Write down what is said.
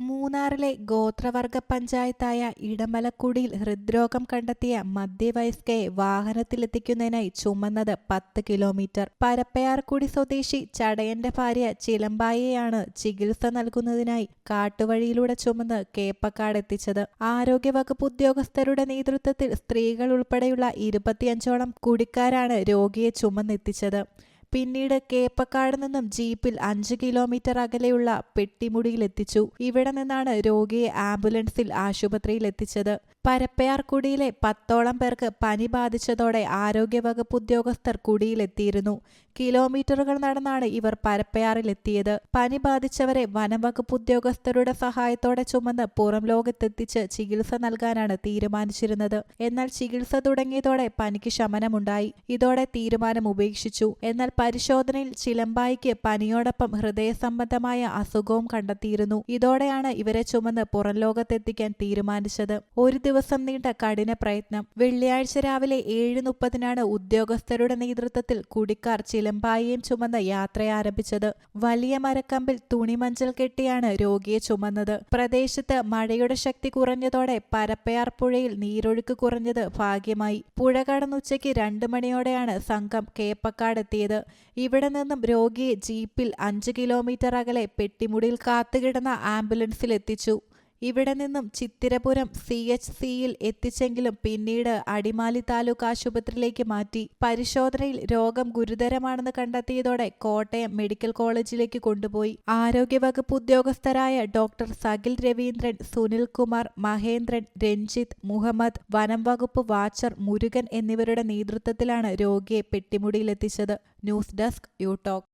മൂന്നാറിലെ ഗോത്രവർഗ പഞ്ചായത്തായ ഇടമലക്കുടിയിൽ ഹൃദ്രോഗം കണ്ടെത്തിയ മധ്യവയസ്കയെ വാഹനത്തിലെത്തിക്കുന്നതിനായി ചുമന്നത് പത്ത് കിലോമീറ്റർ. പരപ്പയാർക്കുടി സ്വദേശി ചടയന്റെ ഭാര്യ ചിലമ്പായെയാണ് ചികിത്സ നൽകുന്നതിനായി കാട്ടുവഴിയിലൂടെ ചുമന്ന് കേപ്പക്കാട് എത്തിച്ചത്. ആരോഗ്യവകുപ്പ് ഉദ്യോഗസ്ഥരുടെ നേതൃത്വത്തിൽ സ്ത്രീകൾ ഉൾപ്പെടെയുള്ള ഇരുപത്തിയഞ്ചോളം കുടിക്കാരാണ് രോഗിയെ ചുമന്നെത്തിച്ചത്. പിന്നീട് കേപ്പക്കാട് നിന്നും ജീപ്പിൽ അഞ്ച് കിലോമീറ്റർ അകലെയുള്ള പെട്ടിമുടിയിലെത്തിച്ചു ഇവിടെ നിന്നാണ് രോഗിയെ ആംബുലൻസിൽ ആശുപത്രിയിൽ എത്തിച്ചത്. പരപ്പയാർകുടിയിലെ പത്തോളം പേർക്ക് പനി ബാധിച്ചതോടെ ആരോഗ്യവകുപ്പ് ഉദ്യോഗസ്ഥർ കുടിയിലെത്തിയിരുന്നു കിലോമീറ്ററുകൾ നടന്നാണ് ഇവർ പരപ്പയാറിലെത്തിയത് പനി ബാധിച്ചവരെ വനംവകുപ്പ് ഉദ്യോഗസ്ഥരുടെ സഹായത്തോടെ ചുമന്ന് പുറം ലോകത്തെത്തിച്ച് ചികിത്സ നൽകാനാണ് തീരുമാനിച്ചിരുന്നത്. എന്നാൽ ചികിത്സ തുടങ്ങിയതോടെ പനിക്ക് ശമനമുണ്ടായി. ഇതോടെ തീരുമാനം ഉപേക്ഷിച്ചു. എന്നാൽ പരിശോധനയിൽ ചിലമ്പായിക്ക് പനിയോടൊപ്പം ഹൃദയ സംബന്ധമായ അസുഖവും കണ്ടെത്തിയിരുന്നു. ഇതോടെയാണ് ഇവരെ ചുമന്ന് പുറം ലോകത്തെത്തിക്കാൻ തീരുമാനിച്ചത്. ഒരു ദിവസം നീണ്ട കഠിന പ്രയത്നം. വെള്ളിയാഴ്ച രാവിലെ ഏഴ് മുപ്പതിനാണ് ഉദ്യോഗസ്ഥരുടെ നേതൃത്വത്തിൽ കുടിക്കാർ ചിലമ്പായിയും ചുമന്ന് യാത്ര ആരംഭിച്ചത്. വലിയ മരക്കമ്പിൽ തുണിമഞ്ചൽ കെട്ടിയാണ് രോഗിയെ ചുമന്നത്. പ്രദേശത്ത് മഴയുടെ ശക്തി കുറഞ്ഞതോടെ പരപ്പയാർ പുഴയിൽ നീരൊഴുക്ക് കുറഞ്ഞത് ഭാഗ്യമായി. പുഴ കടന്നുച്ചയ്ക്ക് രണ്ട് മണിയോടെയാണ് സംഘം കേപ്പക്കാടെത്തിയത് ഇവിടെ നിന്നും രോഗിയെ ജീപ്പിൽ അഞ്ച് കിലോമീറ്റർ അകലെ പെട്ടിമുടിയിൽ കാത്തുകിടന്ന ആംബുലൻസിൽ എത്തിച്ചു. ഇവിടെ നിന്നും ചിത്തിരപുരം സി എച്ച് സിയിൽ എത്തിച്ചെങ്കിലും പിന്നീട് അടിമാലി താലൂക്ക് ആശുപത്രിയിലേക്ക് മാറ്റി. പരിശോധനയിൽ രോഗം ഗുരുതരമാണെന്ന് കണ്ടെത്തിയതോടെ കോട്ടയം മെഡിക്കൽ കോളേജിലേക്ക് കൊണ്ടുപോയി. ആരോഗ്യവകുപ്പ് ഉദ്യോഗസ്ഥരായ ഡോക്ടർ സകിൽ രവീന്ദ്രൻ സുനിൽ കുമാർ മഹേന്ദ്രൻ രഞ്ജിത്ത് മുഹമ്മദ് വനം വകുപ്പ് വാച്ചർ മുരുകൻ എന്നിവരുടെ നേതൃത്വത്തിലാണ് രോഗിയെ പെട്ടിമുടിയിലെത്തിച്ചത്. News desk യൂടോക്ക്